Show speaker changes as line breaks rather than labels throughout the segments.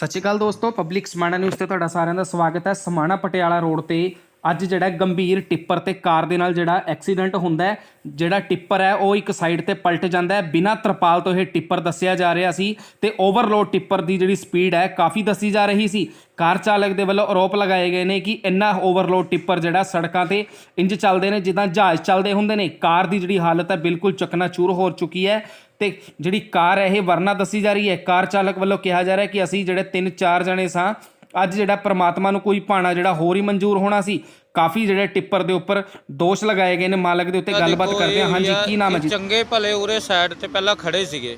ਸਤਿ ਸ਼੍ਰੀ ਅਕਾਲ ਦੋਸਤੋ public Samana news ਤੇ ਤੁਹਾਡਾ ਸਾਰਿਆਂ ਦਾ ਸਵਾਗਤ ਹੈ। ਸਮਾਣਾ ਪਟਿਆਲਾ ਰੋਡ ਤੇ ਅੱਜ ਜਿਹੜਾ ਗੰਭੀਰ ਟਿੱਪਰ ਤੇ ਕਾਰ ਦੇ ਨਾਲ ਜਿਹੜਾ ਐਕਸੀਡੈਂਟ ਹੁੰਦਾ ਹੈ, ਜਿਹੜਾ ਟਿੱਪਰ ਹੈ, ਉਹ ਇੱਕ ਸਾਈਡ ਤੇ ਪਲਟ ਜਾਂਦਾ ਹੈ। ਬਿਨਾਂ ਤਰਪਾਲ ਤੋਂ ਇਹ ਟਿੱਪਰ ਦੱਸਿਆ ਜਾ ਰਿਹਾ ਸੀ ਤੇ ਓਵਰਲੋਡ ਟਿੱਪਰ ਦੀ ਜਿਹੜੀ ਸਪੀਡ ਹੈ, ਕਾਫੀ ਦੱਸੀ ਜਾ ਰਹੀ ਸੀ। ਕਾਰ ਚਾਲਕ ਦੇ ਵੱਲੋਂ ਆਰੋਪ ਲਗਾਏ ਗਏ ਨੇ ਕਿ ਇੰਨਾ ਓਵਰਲੋਡ ਟਿੱਪਰ ਜਿਹੜਾ ਸੜਕਾਂ ਤੇ ਇੰਜ ਚੱਲਦੇ ਨੇ, ਜਿੱਦਾਂ ਜਹਾਜ਼ ਚੱਲਦੇ ਹੁੰਦੇ ਨੇ, ਕਾਰ ਦੀ ਜਿਹੜੀ ਹਾਲਤ ਹੈ ਬਿਲਕੁਲ ਚਕਨਾਚੂਰ ਹੋ ਚੁੱਕੀ ਹੈ ਤੇ ਜਿਹੜੀ ਕਾਰ ਹੈ, ਇਹ ਵਰਨਾ ਦੱਸੀ ਜਾ ਰਹੀ ਹੈ। ਕਾਰ ਚਾਲਕ ਵੱਲੋਂ ਕਿਹਾ ਜਾ ਰਿਹਾ ਕਿ ਅਸੀਂ ਜਿਹੜੇ ਤਿੰਨ ਚਾਰ ਜਣੇ ਸਾਂ ਅੱਜ ਜਿਹੜਾ ਪ੍ਰਮਾਤਮਾ ਨੂੰ ਕੋਈ ਭਾਣਾ ਜਿਹੜਾ ਹੋਰ ਹੀ ਮਨਜ਼ੂਰ ਹੋਣਾ ਸੀ ਕਾਫੀ ਜਿਹੜੇ ਟਿੱਪਰ ਦੇ ਉੱਪਰ ਦੋਸ਼ ਲਗਾਏ ਗਏ ਨੇ ਮਾਲਕ ਦੇ ਉੱਤੇ ਗੱਲਬਾਤ ਕਰਦੇ ਹਾਂ। ਹਾਂਜੀ ਕੀ ਨਾਮ ਹੈ ਜੀ?
ਚੰਗੇ ਭਲੇ ਉਰੇ ਸਾਈਡ ਤੇ ਪਹਿਲਾਂ ਖੜੇ ਸੀਗੇ।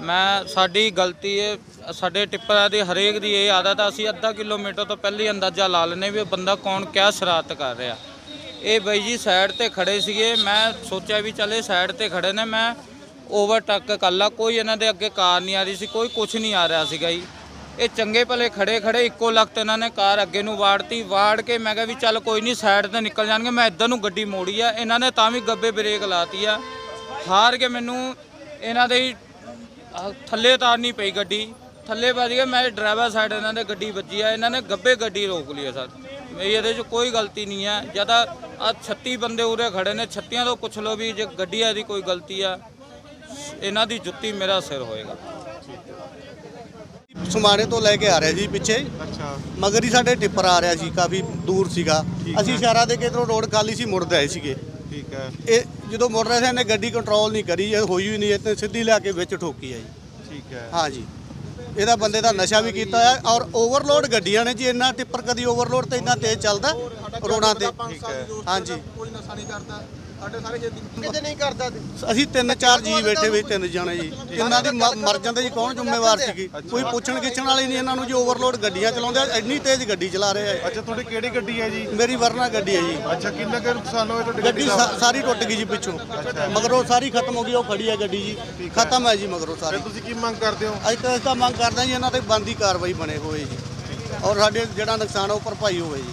ਮੈਂ ਸਾਡੀ ਗਲਤੀ ਹੈ ਸਾਡੇ ਟਿੱਪਰਾਂ ਦੀ ਹਰੇਕ ਦੀ ਇਹ ਆਦਤ ਆ ਅਸੀਂ ਅੱਧਾ ਕਿਲੋਮੀਟਰ ਤੋਂ ਪਹਿਲੇ ਹੀ ਅੰਦਾਜ਼ਾ ਲਾ ਲੈਨੇ ਵੀ ਇਹ ਬੰਦਾ ਕੌਣ ਕਿਆ ਸ਼ਰਾਰਤ ਕਰ ਰਿਹਾ। ਇਹ ਬਾਈ ਜੀ ਸਾਈਡ ਤੇ ਖੜੇ ਸੀਗੇ ਮੈਂ ਸੋਚਿਆ ਵੀ ਚੱਲੇ ਸਾਈਡ ਤੇ ਖੜੇ ਨੇ ਮੈਂ ਓਵਰਟੇਕ ਕਰ ਲਾ ਕੋਈ ਇਹਨਾਂ ਦੇ ਅੱਗੇ ਕਾਰ ਨਹੀਂ ਆ ਰਹੀ ਸੀ ਕੋਈ ਕੁਝ ਨਹੀਂ ਆ ਰਿਹਾ ਸੀਗਾ ਜੀ। ਇਹ ਚੰਗੇ ਭਲੇ ਖੜੇ ਖੜੇ ਇੱਕੋ ਲਖਤ ਇਹਨਾਂ ਨੇ ਕਾਰ ਅੱਗੇ ਨੂੰ ਵਾੜਤੀ, ਵਾੜ ਕੇ ਮੈਂ ਕਿਹਾ ਵੀ ਚੱਲ ਕੋਈ ਨਹੀਂ ਸਾਈਡ ਤੇ ਨਿਕਲ ਜਾਣਗੇ, ਮੈਂ ਇੱਧਰ ਨੂੰ ਗੱਡੀ ਮੋੜੀ ਆ, ਇਹਨਾਂ ਨੇ ਤਾਂ ਵੀ ਗੱਬੇ ਬ੍ਰੇਕ ਲਾਤੀ ਆ। ਹਾਰ ਕੇ ਮੈਨੂੰ ਇਹਨਾਂ ਦੇ ਹੀ, ਆਹ, ਥੱਲੇ ਤਾਰਨੀ ਪਈ ਗੱਡੀ, ਥੱਲੇ ਵੱਜ ਗਿਆ ਮੈਂ ਡਰਾਈਵਰ ਸਾਈਡ ਇਹਨਾਂ ਦੇ ਗੱਡੀ ਵੱਜੀ ਆ, ਇਹਨਾਂ ਨੇ ਗੱਬੇ ਗੱਡੀ ਰੋਕ ਲਈ ਆ ਸਰ। ਮੇਰੀ ਇਹਦੇ 'ਚ ਕੋਈ ਗਲਤੀ ਨਹੀਂ ਹੈ ਤਾਂ ਆ 36 ਬੰਦੇ ਉਰੇ ਖੜੇ ਨੇ 36 ਤੋਂ ਪੁੱਛ ਲਓ ਵੀ ਜੇ ਗੱਡੀ ਦੀ ਕੋਈ ਗਲਤੀ ਆ, ਇਹਨਾਂ ਦੀ ਜੁੱਤੀ ਮੇਰਾ ਸਿਰ ਹੋਏਗਾ।
ਸਮਾਣੇ ਤੋਂ ਲੈ ਕੇ ਆ ਰਿਹਾ ਜੀ ਪਿੱਛੇ।
ਅੱਛਾ।
ਮਗਰ ਹੀ ਸਾਡੇ ਟਿੱਪਰ ਆ ਰਿਹਾ ਸੀ ਕਾਫੀ ਦੂਰ ਸੀਗਾ।
ਠੀਕ
ਅਸੀਂ
ਹੈ।
ਇਸ਼ਾਰਾ ਦੇ ਕੇ ਇਧਰੋਂ ਰੋਡ ਖਾਲੀ ਸੀ ਮੁੜਦੇ ਆਏ ਸੀਗੇ।
ਠੀਕ ਹੈ।
ਇਹ ਜਦੋਂ ਮੁੜ ਰਹੇ ਸੀ ਇਹਨੇ ਗੱਡੀ ਕੰਟਰੋਲ ਨਹੀਂ ਕਰੀ ਇਹ ਹੋਈ ਵੀ ਨਹੀਂ ਇਹ ਤੇ ਸਿੱਧੀ ਲਿਆ ਕੇ ਵਿੱਚ ਠੋਕੀ ਹੈ ਜੀ
ਠੀਕ ਹੈ।
ਹਾਂ ਜੀ। ਇਹਦਾ ਬੰਦੇ ਦਾ ਨਸ਼ਾ ਵੀ ਕੀਤਾ ਹੈ ਔਰ ਓਵਰਲੋਡ ਗੱਡੀਆਂ ਨੇ ਜੀ ਇੰਨਾ ਟਿੱਪਰ ਕਦੀ ਓਵਰਲੋਡ ਤੇ ਇੰਨਾ ਤੇਜ਼ ਚੱਲਦਾ ਰੋਡਾਂ ਤੇ।
ਠੀਕ ਹੈ।
ਹਾਂ ਜੀ।
ਕੋਈ ਨਸ਼ਾ ਨਹੀਂ ਕਰਦਾ। ਸਾਡੇ ਸਾਰੇ ਕਿਤੇ ਨਹੀਂ ਕਰਦਾ ਤੇ
ਅਸੀਂ ਤਿੰਨ ਚਾਰ ਜੀ ਬੈਠੇ ਵੀ ਤਿੰਨ ਜਾਣੇ ਜੀ। ਇਹਨਾਂ ਦੀ ਮ- ਮਰ ਜਾਂਦੇ ਜੀ ਕੌਣ ਜ਼ਿੰਮੇਵਾਰ ਸੀਗੀ? ਕੋਈ ਪੁੱਛਣ ਗਿੱਛਣ ਵਾਲੀ ਨਹੀਂ ਇਹਨਾਂ ਨੂੰ ਜੀ ਓਵਰਲੋਡ ਗੱਡੀਆਂ ਚਲਾਉਂਦੇ ਆ, ਇੰਨੀ ਤੇਜ਼ ਗੱਡੀ ਚਲਾ ਰਹੇ ਆ
ਅੱਛਾ ਤੁਹਾਡੀ ਕਿਹੜੀ ਗੱਡੀ ਹੈ ਜੀ?
ਮੇਰੀ ਵਰਨਾ ਗੱਡੀ ਹੈ ਜੀ।
ਅੱਛਾ ਕਿੰਨਾ ਕੁ ਨੁਕਸਾਨ ਹੋਇਆ ਤੁਹਾਡੀ
ਗੱਡੀ
ਗੱਡੀ ਦਾ?
ਸਾ- ਸਾਰੀ ਟੁੱਟ ਗਈ ਜੀ ਪਿੱਛੋਂ। ਮਗਰੋਂ ਸਾਰੀ ਖਤਮ ਹੋ ਗਈ ਉਹ ਖੜੀ ਹੈ ਗੱਡੀ ਜੀ। ਖਤਮ ਹੈ ਜੀ ਮਗਰੋਂ ਸਾਰੀ।
ਫਿਰ ਤੁਸੀਂ ਕੀ ਮੰਗ ਕਰਦੇ ਹੋ?
ਅੱਜ ਤਾਂ ਇਸ ਦਾ ਮੰਗ ਕਰਦੇ ਜੀ ਇਹਨਾਂ ਤੇ ਬੰਦੀ ਕਾਰਵਾਈ ਬਣੇ ਹੋਏ ਜੀ। ਔਰ ਸਾਡੇ ਜਿਹੜਾ ਨੁਕਸਾਨ ਆ ਉਹ ਭਰਪਾਈ ਹੋਵੇ ਜੀ।